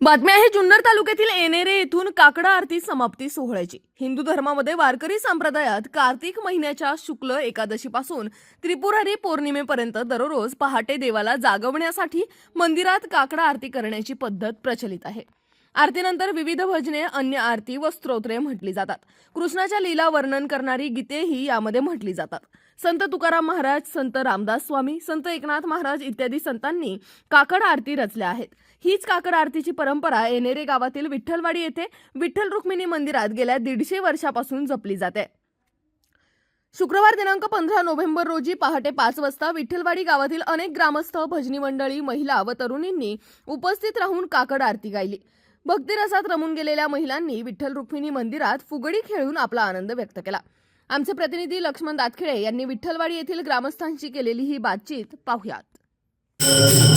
बातमी आहे जुन्नर तालुक्यातील एनेरे येथून काकडा आरती समाप्ती सोहळ्याची. हिंदू धर्मामध्ये वारकरी संप्रदायात कार्तिक महिन्याच्या शुक्ल एकादशीपासून त्रिपुरारी पौर्णिमेपर्यंत दररोज पहाटे देवाला जागवण्यासाठी मंदिरात काकडा आरती करण्याची पद्धत प्रचलित आहे. आरतीनंतर विविध भजने अन्य आरती व स्तोत्रे म्हटली जातात. कृष्णाच्या लीला वर्णन करणारी गीतेही यामध्ये म्हटली जातात. संत तुकाराम महाराज संत रामदास स्वामी संत एकनाथ महाराज इत्यादी संतांनी काकड आरती रचल्या आहेत. हीच काकड आरतीची परंपरा एनेरे गावातील विठ्ठलवाडी येथे विठ्ठल रुक्मिणी मंदिरात गेल्या दीडशे वर्षापासून जपली जाते. शुक्रवार दिनांक पंधरा नोव्हेंबर रोजी पहाटे पाच वाजता विठ्ठलवाडी गावातील अनेक ग्रामस्थ भजनी मंडळी महिला व तरुणींनी उपस्थित राहून काकड आरती गायली. भक्तिरसात रमून गेलेल्या महिलांनी विठ्ठल रुक्मिणी मंदिरात फुगडी खेळून आपला आनंद व्यक्त केला. आमचे प्रतिनिधी लक्ष्मण दातखिळे यांनी विठ्ठलवाडी येथील ग्रामस्थांशी केलेली ही बातचीत पाहुयात. हं.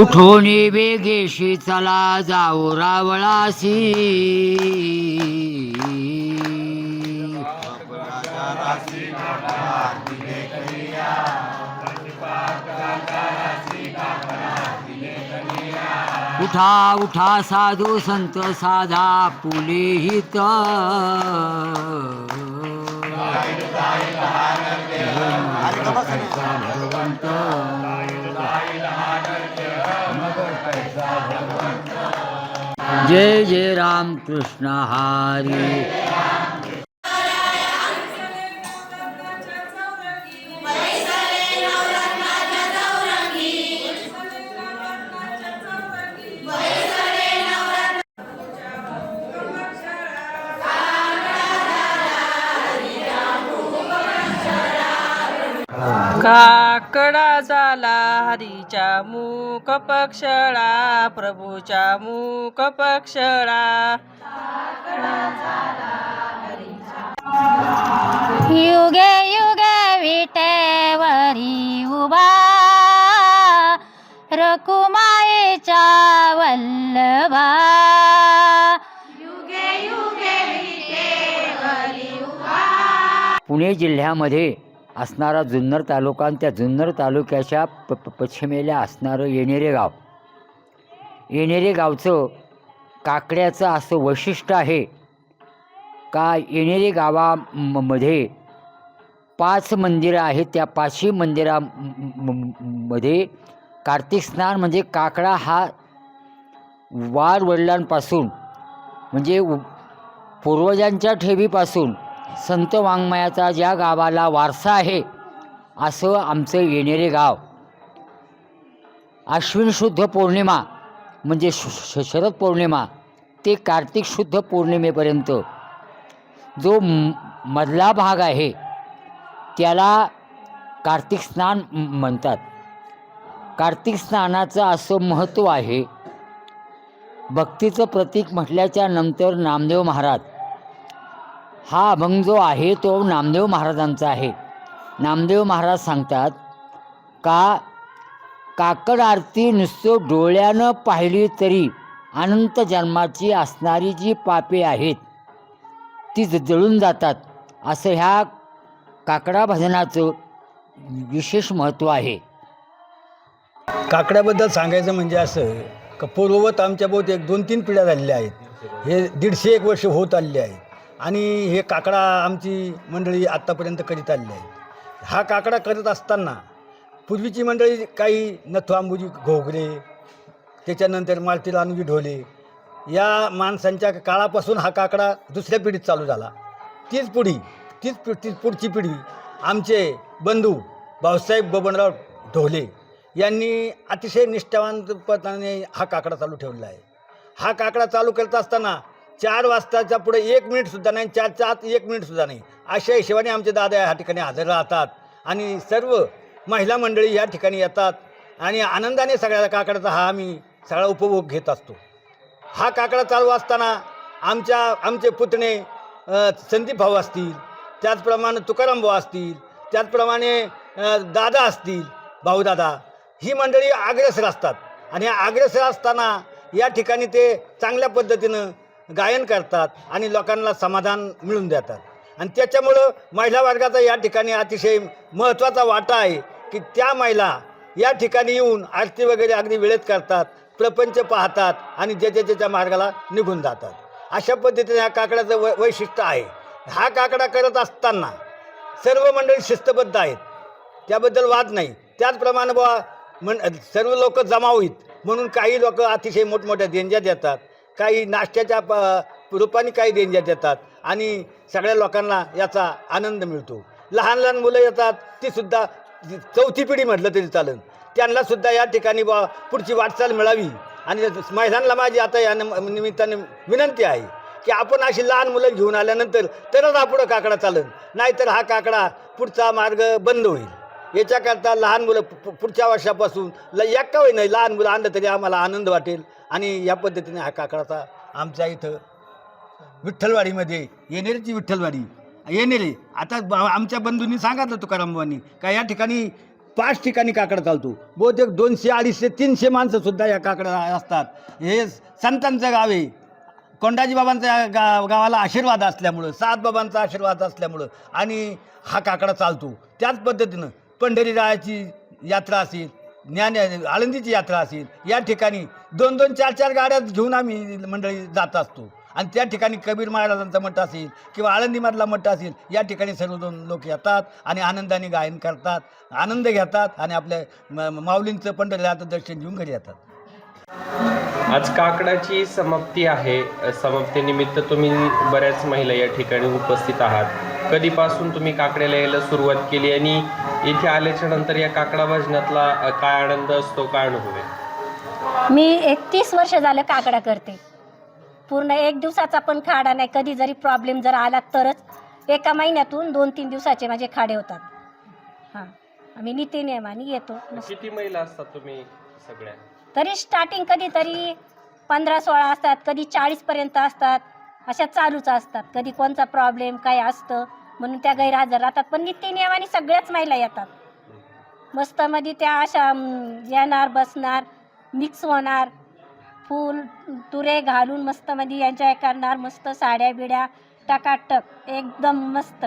कुठून बेगेशी चला जाऊ रावळासी उठा उठा साधू संत साधा पुले हित भगवंत. जय जय राम कृष्ण हरि। हरी काकडा झाला हरीच्या मूक पक्षळा प्रभूच्या मूक पक्षळा युगे युगे विटेवरी उभा. रकुमायेच्या वल्लभा. पुणे जिल्ह्यामध्ये असणारा जुन्नर तालुका आणि त्या जुन्नर तालुक्याच्या प प- पश्चिमेला असणारं येणेरे गाव. येणेरे गावचं काकड्याचं असं वैशिष्ट्य आहे का येणेरे गावामध्ये पाच मंदिरं आहेत. त्या पाचही मंदिरामध्ये कार्तिक स्नान म्हणजे काकडा हा वार वडिलांपासून म्हणजे पूर्वजांच्या ठेवीपासून संत वाङ्मयाचा ज्या गावाला वारसा आहे असं आमचं येणेरे गाव. आश्विन शुद्ध पौर्णिमा म्हणजे श- शरद पौर्णिमा ते कार्तिक शुद्ध पौर्णिमेपर्यंत. जो म- मधला भाग आहे त्याला कार्तिक स्नान म्हणतात. कार्तिक स्नानाचं असं महत्त्व आहे भक्तीचं प्रतीक म्हटल्याच्या नंतर नामदेव महाराज हा अभंग जो आहे तो नामदेव महाराजांचा आहे. नामदेव महाराज सांगतात का काकड आरती नुसतं डोळ्यानं पाहिली तरी अनंत जन्माची असणारी जी पापे आहेत ती ज- जळून जातात. असं ह्या काकडा भजनाचं विशेष महत्त्व आहे. काकड्याबद्दल सांगायचं म्हणजे असं का पूर्ववत आमच्याबोत एक दोन तीन पिढ्या झालेल्या आहेत. हे दीडशे एक वर्ष होत आलेले आहेत. आणि हे काकडा आमची मंडळी आत्तापर्यंत करीत आलेली आहे. हा काकडा करत असताना पूर्वीची मंडळी काही नथू आंबुजी घोगरे त्याच्यानंतर मालती रानुजी ढोले या माणसांच्या काळापासून हा काकडा दुसऱ्या पिढीत चालू झाला. तीच पिढी तीच पि तीच पुढची पिढी आमचे बंधू भाऊसाहेब बबनराव ढोले यांनी अतिशय निष्ठावानपणाने हा काकडा चालू ठेवलेला आहे. हा काकडा चालू करत असताना चार वाजताच्या पुढे एक मिनिटसुद्धा नाही चारच्या आत एक मिनिटसुद्धा नाही. अशा हिशोबाने आमचे दादा ह्या ठिकाणी हजर राहतात. आणि सर्व महिला मंडळी या ठिकाणी येतात. आणि आनंदाने सगळ्या काकडाचा हा आम्ही सगळा उपभोग घेत असतो. हा काकडा चालू असताना आमच्या आमचे पुतणे संदीप भाऊ असतील त्याचप्रमाणे तुकाराम भाऊ असतील त्याचप्रमाणे दादा असतील भाऊदादा ही मंडळी अग्रेसर असतात. आणि अग्रेसर असताना या ठिकाणी ते चांगल्या पद्धतीनं गायन करतात आणि लोकांना समाधान मिळून देतात. आणि त्याच्यामुळं महिला वर्गाचा या ठिकाणी अतिशय महत्त्वाचा वाटा आहे की त्या महिला या ठिकाणी येऊन आरती वगैरे अगदी वेळेत करतात प्रपंच पाहतात आणि ज्याच्या ज्याच्या मार्गाला निघून जातात. अशा पद्धतीने ह्या काकड्याचं वै वैशिष्ट्य आहे. हा काकडा करत असताना सर्व मंडळी शिस्तबद्ध आहेत. त्याबद्दल वाद नाही. त्याचप्रमाणे बुवा म्हण सर्व लोक जमा होईत म्हणून काही लोक अतिशय मोठमोठ्या देणग्या देतात. काही नाश्त्याच्या प रूपाने काही देणग्या देतात आणि सगळ्या लोकांना याचा आनंद मिळतो. लहान लहान मुलं येतात तीसुद्धा चौथी पिढी म्हटलं तरी चालेल. त्यांनासुद्धा या ठिकाणी बा पुढची वाटचाल मिळावी. आणि महिलांना माझी आता या निमित्ताने विनंती आहे की आपण अशी लहान मुलं घेऊन आल्यानंतर तरच हा पुढं काकडा चालेल. नाहीतर हा काकडा पुढचा मार्ग बंद होईल. याच्याकरता लहान मुलं पु- पुढच्या वर्षापासून ल एक्का होई नाही लहान मुलं आणलं तरी आम्हाला आनंद वाटेल. आणि या पद्धतीने हा काकडाचा आमच्या इथं विठ्ठलवाडीमध्ये येणेरीची विठ्ठलवाडी. येणेरे. आता ब- आमच्या बंधूंनी सांगितलं तुकारामबांनी का या ठिकाणी पाच ठिकाणी काकडा चालतो. बहुतेक दोनशे अडीचशे तीनशे माणसंसुद्धा या काकडा असतात. हे संतांचं गाव आहे. कोंडाजी बाबांचा गा गावाला आशीर्वाद असल्यामुळं सात बाबांचा आशीर्वाद असल्यामुळं आणि हा काकडा चालतो. त्याच पद्धतीनं पंढरीरायाची यात्रा असेल ज्ञान आळंदीची यात्रा असेल या ठिकाणी दोन दोन चार चार गाड्या घेऊन आम्ही मंडळी जात असतो. आणि त्या ठिकाणी कबीर महाराजांचा मठ असेल किंवा आळंदीमधला मठ असेल या ठिकाणी सर्व दोन लोक येतात आणि आनंदाने गायन करतात आनंद घेतात आणि आपल्या म- माऊलींचं पंढरीचं दर्शन घेऊन घरी येतात. आज काकडाची समाप्ती आहे. समाप्तीनिमित्त तुम्ही बऱ्याच महिला या ठिकाणी उपस्थित आहात. कधीपासून तुम्ही काकड्याला यायला सुरुवात केली आणि इथे आल्याच्यानंतर या काकडा भजनातला काय आनंद असतो काय अनुभव आहे? मी एकतीस वर्ष झालं काकडा करते. पूर्ण एक दिवसाचा पण खाडा नाही. कधी जरी प्रॉब्लेम जर आला तरच एका महिन्यातून दोन तीन दिवसाचे माझे खाडे होतात. हां. आम्ही नीती नियमाने येतो. किती महिला असतात तुम्ही सगळ्या? तरी स्टार्टिंग कधी तरी पंधरा सोळा असतात. कधी चाळीसपर्यंत असतात. अशा चालूच असतात. कधी कोणता प्रॉब्लेम काय असतं. म्हणून त्या गैरहजर राहतात. पण नित्य नियमाने सगळ्याच महिला येतात. मस्त मध्ये त्या अशा येणार बसणार मिक्स होणार. फूल तुरे घालून मस्त मध्ये एन्जॉय करणार मस्त साड्या बिड्या टकाटक एकदम मस्त.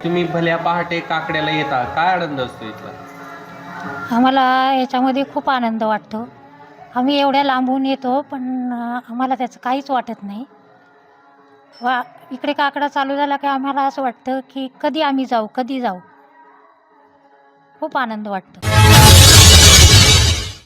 तुम्ही भल्या पहाटे काकड्याला येता काय आनंद असतो इथला? आम्हाला याच्यामध्ये खूप आनंद वाटतो. आम्ही एवढ्या लांबून येतो पण आम्हाला त्याचं काहीच वाटत नाही. वा इकडे काकडा चालू झाला की आम्हाला असं वाटतं की कधी आम्ही जाऊ कधी जाऊ? खूप आनंद वाटतो.